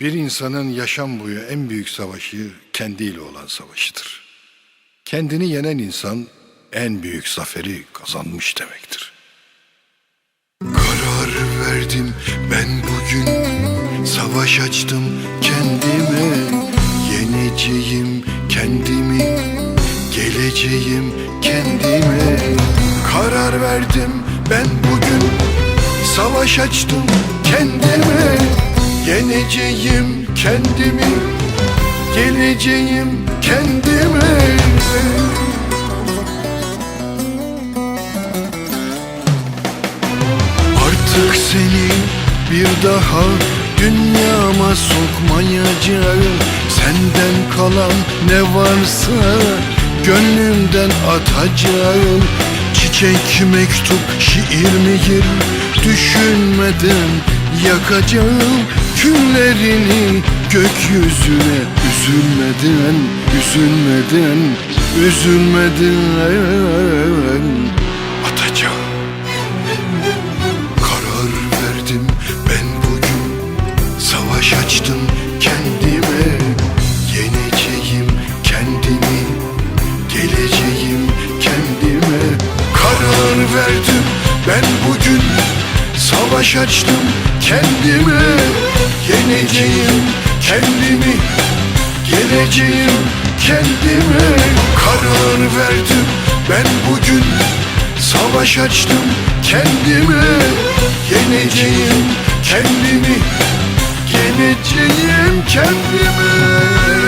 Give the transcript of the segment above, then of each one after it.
Bir insanın yaşam boyu en büyük savaşı kendiyle olan savaşıdır. Kendini yenen insan en büyük zaferi kazanmış demektir. Karar verdim ben bugün. Savaş açtım kendime. Yeneceğim kendimi. Geleceğim kendime. Karar verdim ben bugün. Savaş açtım kendime Yeneceğim kendimi Geleceğim kendime Artık seni bir daha dünyama sokmayacağım. Senden kalan ne varsa gönlümden atacağım. Çiçek, mektup, şiir mihir düşünmeden yakacağım Küllerini gökyüzüne üzülmeden, üzülmeden, üzülmeden Savaş açtım kendime Yeneceğim kendimi. Geleceğim kendime Karar verdim ben bugün. Savaş açtım kendime Yeneceğim kendimi. Geleceğim kendime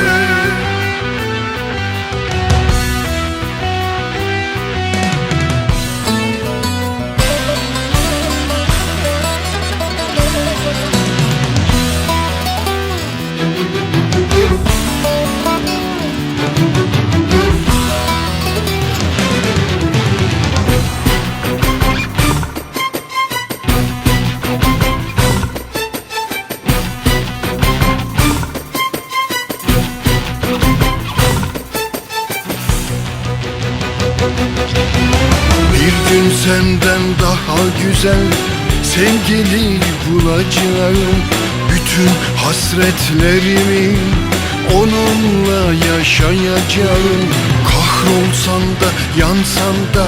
gün senden daha güzel sevgili bulacağım. Bütün hasretlerimi onunla yaşayacağım. Kahrolsan da yansan da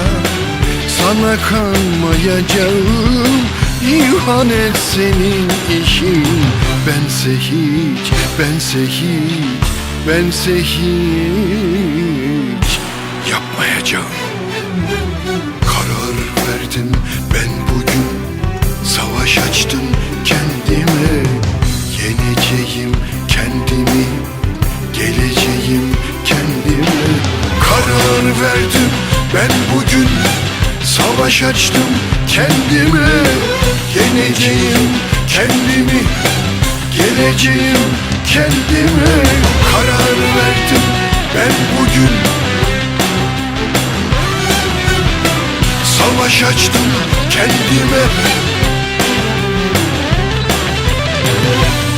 sana kanmayacağım. İhanet senin işin. Bense hiç, bense hiç, bense hiç Yapmayacağım Karar verdim ben bugün. Savaş açtım kendime. Yeneceğim kendimi. Geleceğim kendime. Karar verdim ben bugün. Savaş açtım kendime. Yeneceğim kendimi. Geleceğim kendime. Karar verdim ben bugün savaş açtım kendime.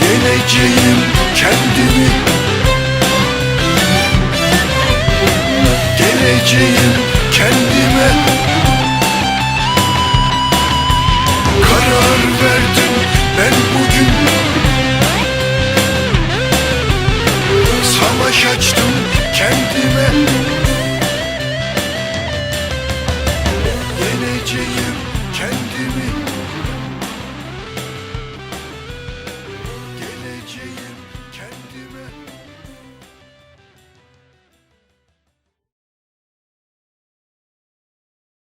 Yeneceğim kendimi. Geleceğim kendime. Karar verdim ben bugün. Savaş açtım kendime. zekiyim kendimi